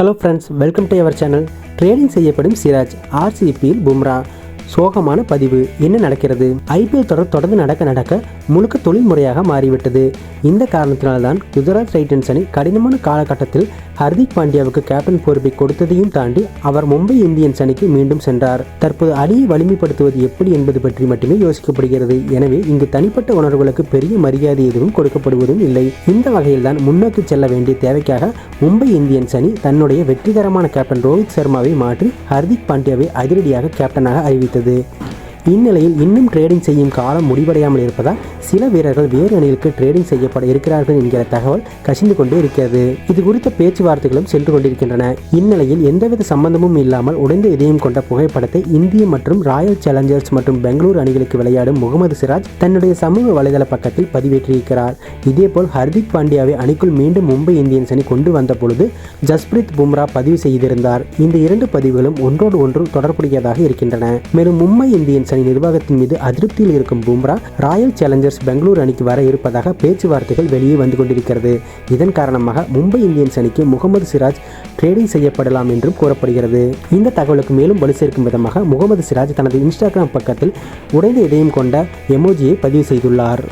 Hello friends welcome to our channel trading செய்யப்படும் சிராஜ் ஆர்சிபியில் பும்ரா. சோகமான பதிவு. என்ன நடக்கிறது? ஐபிஎல் தொடர் தொடர்ந்து நடக்க நடக்க முழுக்க தொழில்முறையாக மாறிவிட்டது. இந்த காரணத்தினால்தான் குஜராத் டைட்டன்ஸ் அணி கடினமான காலகட்டத்தில் ஹர்திக் பாண்டியாவுக்கு கேப்டன் பொறுப்பை கொடுத்ததையும் தாண்டி அவர் மும்பை இந்தியன்ஸ் அணிக்கு மீண்டும் சென்றார். தற்போது அணியை வலிமைப்படுத்துவது எப்படி என்பது பற்றி மட்டுமே யோசிக்கப்படுகிறது. எனவே இங்கு தனிப்பட்ட உணர்வுகளுக்கு பெரிய மரியாதை எதுவும் கொடுக்கப்படுவதும் இல்லை. இந்த வகையில்தான் முன்னோக்கி செல்ல வேண்டிய தேவைக்காக மும்பை இந்தியன்ஸ் அணி தன்னுடைய வெற்றிகரமான கேப்டன் ரோஹித் சர்மாவை மாற்றி ஹர்திக் பாண்டியாவை அதிரடியாக கேப்டனாக அறிவித்தது. இந்நிலையில் இன்னும் ட்ரேடிங் செய்யும் காலம் முடிவடையாமல் இருப்பதால் சில வீரர்கள் வேறு அணிகளுக்கு ட்ரேடிங் செய்யப்பட இருக்கிறார்கள் என்கிற தகவல் கசிந்து கொண்டே இருக்கிறது. இது குறித்த பேச்சுவார்த்தைகளும் சென்று கொண்டிருக்கின்றன. இந்நிலையில் எந்தவித சம்பந்தமும் இல்லாமல் உடைந்த இதயம் கொண்ட புகைப்படத்தை இந்திய மற்றும் ராயல் சேலஞ்சர்ஸ் மற்றும் பெங்களூர் அணிகளுக்கு விளையாடும் முகமது சிராஜ் தன்னுடைய சமூக வலைதள பக்கத்தில் பதிவேற்றியிருக்கிறார். இதேபோல் ஹர்திக் பாண்டியாவை அணிக்குள் மீண்டும் மும்பை இந்தியன்ஸ் அணி கொண்டு வந்த பொழுது ஜஸ்பிரித் பும்ரா பதிவு செய்திருந்தார். இந்த இரண்டு பதிவுகளும் ஒன்றோடு ஒன்று தொடர்புடையதாக இருக்கின்றன. மேலும் மும்பை இந்தியன்ஸ் அணி நிர்வாகத்தின் மீது அதிருப்தியில் இருக்கும் பும்ரா ராயல் சேலஞ்சர்ஸ் பெங்களூர் அணிக்கு வர இருப்பதாக பேச்சுவார்த்தைகள் வெளியே வந்து கொண்டிருக்கிறது. இதன் காரணமாக மும்பை இந்தியன்ஸ் அணிக்கு முகமது சிராஜ் ட்ரேடிங் செய்யப்படலாம் என்றும் கூறப்படுகிறது. இந்த தகவலுக்கு மேலும் வலு சேர்க்கும் விதமாக முகமது சிராஜ் தனது இன்ஸ்டாகிராம் பக்கத்தில் உடைந்த இதயம் கொண்ட எமோஜியை பதிவு செய்துள்ளார்.